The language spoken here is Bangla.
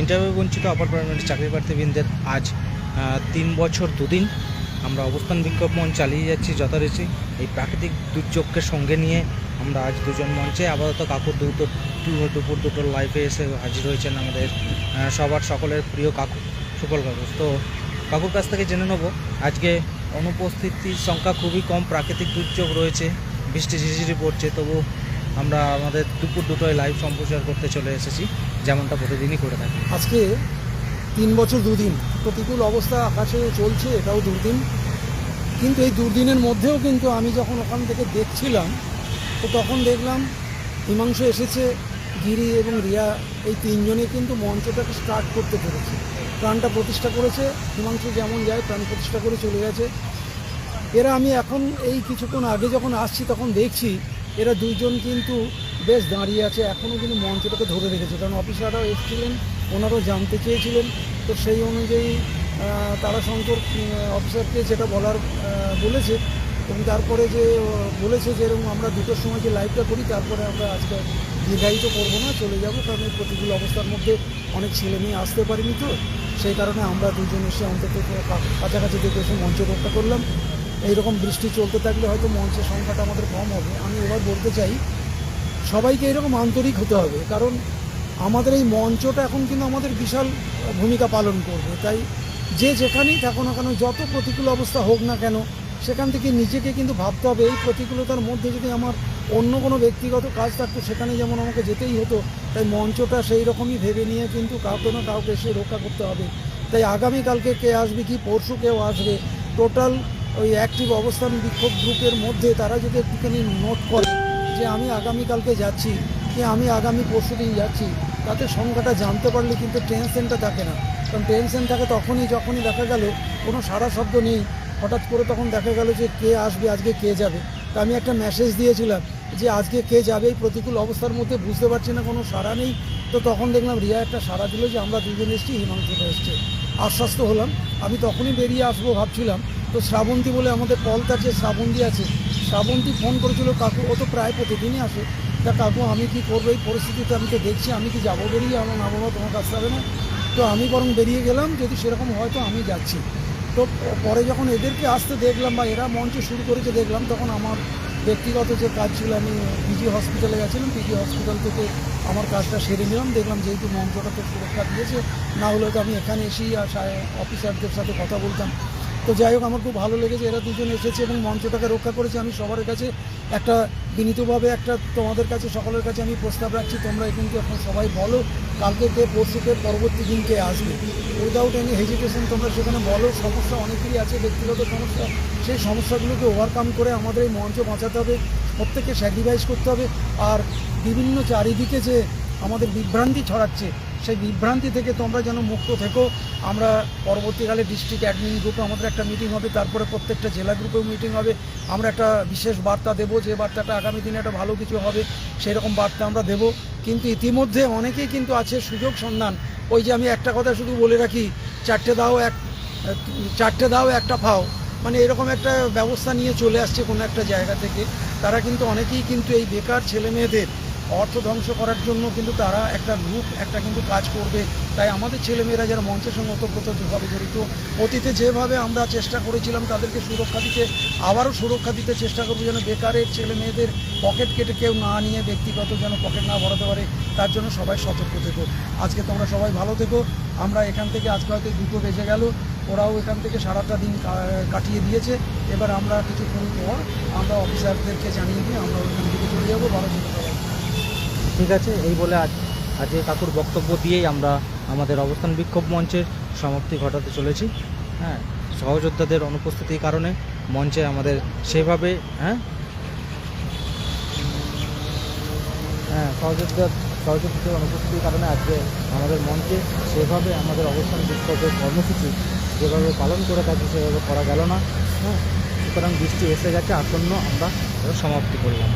ইন্টারভিউ বঞ্চিত অপর প্রাইমারি চাকরি প্রার্থীবৃন্দের আজ তিন বছর দুদিন। আমরা অবস্থান মঞ্চ চালিয়ে যাচ্ছি যথারীতি। এই প্রাকৃতিক দুর্যোগকে সঙ্গে নিয়ে আমরা আজ দুজন মঞ্চে, আপাতত কাকুর দুটো দুপুর দুটোর লাইফে এসে হাজির হয়েছেন আমাদের সবার সকলের প্রিয় কাকু সুকল কাকু। তো কাকুর কাছ থেকে জেনে নেব, আজকে অনুপস্থিতির সংখ্যা খুবই কম, প্রাকৃতিক দুর্যোগ রয়েছে, বৃষ্টি ঝিঝিরি পড়ছে, তবু আমরা আমাদের দুপুর দুটোয় লাইভ সম্প্রচার করতে চলে এসেছি, যেমনটা প্রতিদিনই করে থাকি। আজকে তিন বছর দুদিন, প্রতিকূল অবস্থা আকাশে চলছে, এটাও দুর্দিন কিন্তু এই দুর্দিনের মধ্যেও কিন্তু আমি যখন ওখান থেকে দেখছিলাম, তো তখন দেখলাম হিমাংশু এসেছে, গিরি এবং রিয়া, এই তিনজনে কিন্তু মঞ্চটাকে স্টার্ট করতে পেরেছে। প্রাণটা প্রতিষ্ঠা করেছে, হিমাংশু যেমন যায়, প্রাণ প্রতিষ্ঠা করে চলে গেছে। এরা আমি এখন এই কিছুক্ষণ আগে যখন আসছি, তখন দেখছি এরা দুইজন কিন্তু বেশ দাঁড়িয়ে আছে এখনও কিন্তু মঞ্চটাকে ধরে রেখেছে। কারণ অফিসাররাও এসেছিলেন, ওনারাও জানতে চেয়েছিলেন। তো সেই অনুযায়ী তারাশঙ্কর অফিসারকে যেটা বলার বলেছে এবং তারপরে যে বলেছে যে এরকম আমরা দুটোর সময় যে লাইভটা করি, তারপরে আমরা আজকে দীর্ঘায়িত করব না, চলে যাব। কারণ এই প্রতিকূল অবস্থার মধ্যে অনেক ছেলে মেয়ে আসতে পারেনি তো। সেই কারণে আমরা দুজন এসে অন্তত কাছাকাছি থেকে এসে মঞ্চ রক্ষা করলাম। এইরকম বৃষ্টি চলতে থাকলে হয়তো মঞ্চের সংখ্যাটা আমাদের কম হবে। আমি এবার বলতে চাই, সবাইকে এরকম আন্তরিক হতে হবে, কারণ আমাদের এই মঞ্চটা এখন কিন্তু আমাদের বিশাল ভূমিকা পালন করবে। তাই যে যেখানেই থাকো না কেন, যত প্রতিকূল অবস্থা হোক না কেন, সেখান থেকে নিজেকে কিন্তু ভাবতে হবে, এই প্রতিকূলতার মধ্যে যদি আমার অন্য কোনো ব্যক্তিগত কাজ থাকতো, সেখানে যেমন আমাকে যেতেই হতো, তাই মঞ্চটা সেই রকমই ভেবে নিয়ে কিন্তু কাউকে না কাউকে এসে রক্ষা করতে হবে। তাই আগামীকালকে কে আসবে, কি পরশু কেউ আসবে, টোটাল ওই অ্যাক্টিভ অবস্থান বিক্ষোভ গ্রুপের মধ্যে তারা যদি একটুখানি নোট করে যে আমি আগামীকালকে যাচ্ছি কি আমি আগামী পরশু দিন যাচ্ছি, তাতে সংখ্যাটা জানতে পারলে কিন্তু টেনশনটা থাকে না। কারণ টেনশন থাকে তখনই যখনই দেখা গেল কোনো সারা শব্দ নেই, হঠাৎ করে তখন দেখা গেল যে কে আসবে, আজকে কে যাবে। তা আমি একটা মেসেজ দিয়েছিলাম যে আজকে কে যাবে, এই প্রতিকূল অবস্থার মধ্যে বুঝতে পারছি না, কোনো সারা নেই। তো তখন দেখলাম রিয়া একটা সারা দিল যে আমরা দুজন এসেছি হিমাংশুটা এসছে। আশ্বস্ত হলাম। আমি তখনই বেরিয়ে আসব ভাবছিলাম। তো শ্রাবন্তী বলে আমাদের কলতার যে শ্রাবন্তী আছে, শ্রাবন্তী ফোন করেছিল কাকু, ও তো প্রায় প্রতিদিনই আসে। তা কাকু, আমি কি করব? এই পরিস্থিতিতে আমি তো দেখছি, আমি কি যাব বেরিয়ে? আমার না বাবা তোমার কাছে হবে না। তো আমি বরং বেরিয়ে গেলাম, যদি সেরকম হয় তো আমি যাচ্ছি। তো পরে যখন এদেরকে আসতে দেখলাম বা এরা মঞ্চ শুরু করেছে দেখলাম, তখন আমার ব্যক্তিগত যে কাজ ছিল, আমি পিজি হসপিটালে গেছিলাম। পিজি হসপিটাল থেকে আমার কাজটা সেরে নিলাম। দেখলাম যেহেতু মঞ্চটা তো সুরক্ষা দিয়েছে, না হলে তো আমি এখানে এসেই অফিসারদের সাথে কথা বলতাম। তো যাই হোক, আমার খুব ভালো লেগেছে, এরা দুজন এসেছে এবং মঞ্চটাকে রক্ষা করেছে। আমি সবার কাছে একটা বিনীতভাবে একটা তোমাদের কাছে, সকলের কাছে আমি প্রস্তাব রাখছি, তোমরা কিন্তু এখন সবাই বলো, কালকে কে পরশুকে পরবর্তী দিন কে আসবে। উইদাউট এনি হেজিটেশন তোমরা সেখানে বলো, সমস্যা অনেকেরই আছে, ব্যক্তিগত সমস্যা। সেই সমস্যাগুলোকে ওভারকাম করে আমাদের এই মঞ্চ বাঁচাতে হবে, প্রত্যেককে স্যাক্রিফাইস করতে হবে। আর বিভিন্ন চারিদিকে যে আমাদের বিভ্রান্তি ছড়াচ্ছে সেই বিভ্রান্তি থেকে তোমরা যেন মুক্ত থেকো। আমরা পরবর্তীকালে ডিস্ট্রিক্ট অ্যাডমিন গ্রুপে আমাদের একটা মিটিং হবে, তারপরে প্রত্যেকটা জেলা গ্রুপেও মিটিং হবে। আমরা একটা বিশেষ বার্তা দেবো যে বার্তাটা আগামী দিনে একটা ভালো কিছু হবে সেই রকম বার্তা আমরা দেবো। কিন্তু ইতিমধ্যে অনেকেই কিন্তু আছে সুযোগ সন্ধান। ওই যে আমি একটা কথা শুধু বলে রাখি, চারটে দাও এক, চারটে দাও একটা ফাও মানে এরকম একটা ব্যবস্থা নিয়ে চলে আসছে কোনো একটা জায়গা থেকে। তারা কিন্তু অনেকেই কিন্তু এই বেকার ছেলে মেয়েদের অর্থ ধ্বংস করার জন্য কিন্তু তারা একটা গ্রুপ একটা কিন্তু কাজ করবে। তাই আমাদের ছেলেমেয়েরা যারা মঞ্চের সঙ্গে ওতপ্রোতভাবে জড়িত, অতীতে যেভাবে আমরা চেষ্টা করেছিলাম তাদেরকে সুরক্ষা দিতে, আবারও সুরক্ষা দিতে চেষ্টা করব যেন বেকারের ছেলে মেয়েদের পকেট কেটে কেউ না নিয়ে ব্যক্তিগত যেন পকেট না ভরাতে পারে, তার জন্য সবাই সতর্ক থেকো। আজকে তোমরা সবাই ভালো থেকো। আমরা এখান থেকে আজকে হয়তো দুটো বেজে গেল, ওরাও এখান থেকে সারাটা দিন কাটিয়ে দিয়েছে। এবার আমরা কিছুক্ষণ পর আমরা অফিসারদেরকে জানিয়ে দিয়ে আমরা ওইখান থেকে চলে যাব, ভালো সবাই। ঠিক আছে, এই বলে আজ আজকে কাকুর বক্তব্য দিয়েই আমরা আমাদের অবস্থান বিক্ষোভ মঞ্চের সমাপ্তি ঘটাতে চলেছি। হ্যাঁ সহযোদ্ধাদের অনুপস্থিতির কারণে মঞ্চে আমাদের সেভাবে হ্যাঁ? হ্যাঁ সহযোদ্ধা, সহযোদ্ধাদের অনুপস্থিতির কারণে আজকে আমাদের মঞ্চে সেভাবে আমাদের অবস্থান বিক্ষোভের কর্মসূচি যেভাবে পালন করে থাকি সেভাবে করা গেল না। হ্যাঁ সুতরাং বৃষ্টি এসে গেছে, আসন্ন আমরা সমাপ্তি করলাম।